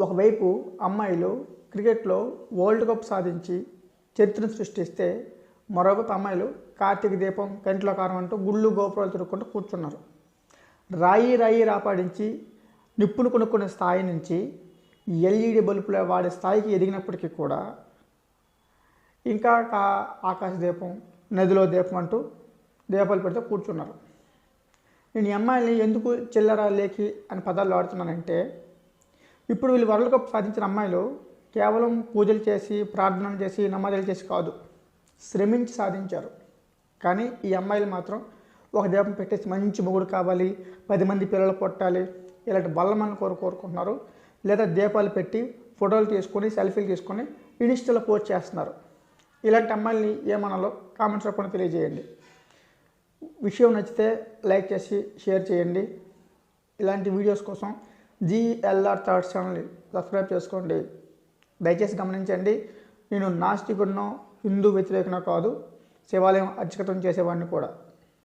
ఒకవైపు అమ్మాయిలు క్రికెట్లో వరల్డ్ కప్ సాధించి చరిత్రను సృష్టిస్తే మరొకటి అమ్మాయిలు కార్తీక దీపం కంటిలో కారం అంటూ గుళ్ళు గోపురాలు తిరుగుకుంటూ కూర్చున్నారు. రాయి రాయి రాపాడించి నిప్పును కొనుక్కునే స్థాయి నుంచి ఎల్ఈడి బల్బులు వాడే స్థాయికి ఎదిగినప్పటికీ కూడా ఇంకా కా- ఆకాశ దీపం నదిలో దీపం అంటూ దీపాలు పెడితే కూర్చున్నారు. నేను ఈ ఎందుకు చిల్లర లేఖి అని పదాలు వాడుతున్నానంటే ఇప్పుడు వీళ్ళు వరల్డ్ కప్ సాధించిన అమ్మాయిలు కేవలం పూజలు చేసి ప్రార్థనలు చేసి నమాజాలు చేసి కాదు శ్రమించి సాధించారు. కానీ ఈ అమ్మాయిలు మాత్రం ఒక దీపం పెట్టేసి మంచి మొగుడు కావాలి పది మంది పిల్లలు కొట్టాలి ఇలాంటి బల్లమని కోరు కోరుకుంటున్నారు. లేదా దీపాలు పెట్టి ఫోటోలు తీసుకొని సెల్ఫీలు తీసుకొని ఇన్స్టాలో పోస్ట్ చేస్తున్నారు. ఇలాంటి అమ్మాయిల్ని ఏమనాలో కామెంట్స్ రూపంలో తెలియజేయండి. విషయం నచ్చితే లైక్ చేసి షేర్ చేయండి. ఇలాంటి వీడియోస్ కోసం జిఎల్ఆర్ థాట్స్ ఛానల్ సబ్స్క్రైబ్ చేసుకోండి. దయచేసి గమనించండి నేను నాస్తికుడినో హిందూ వ్యతిరేకనో కాదు శివాలయం అర్చకత్వం చేసేవాడిని కూడా.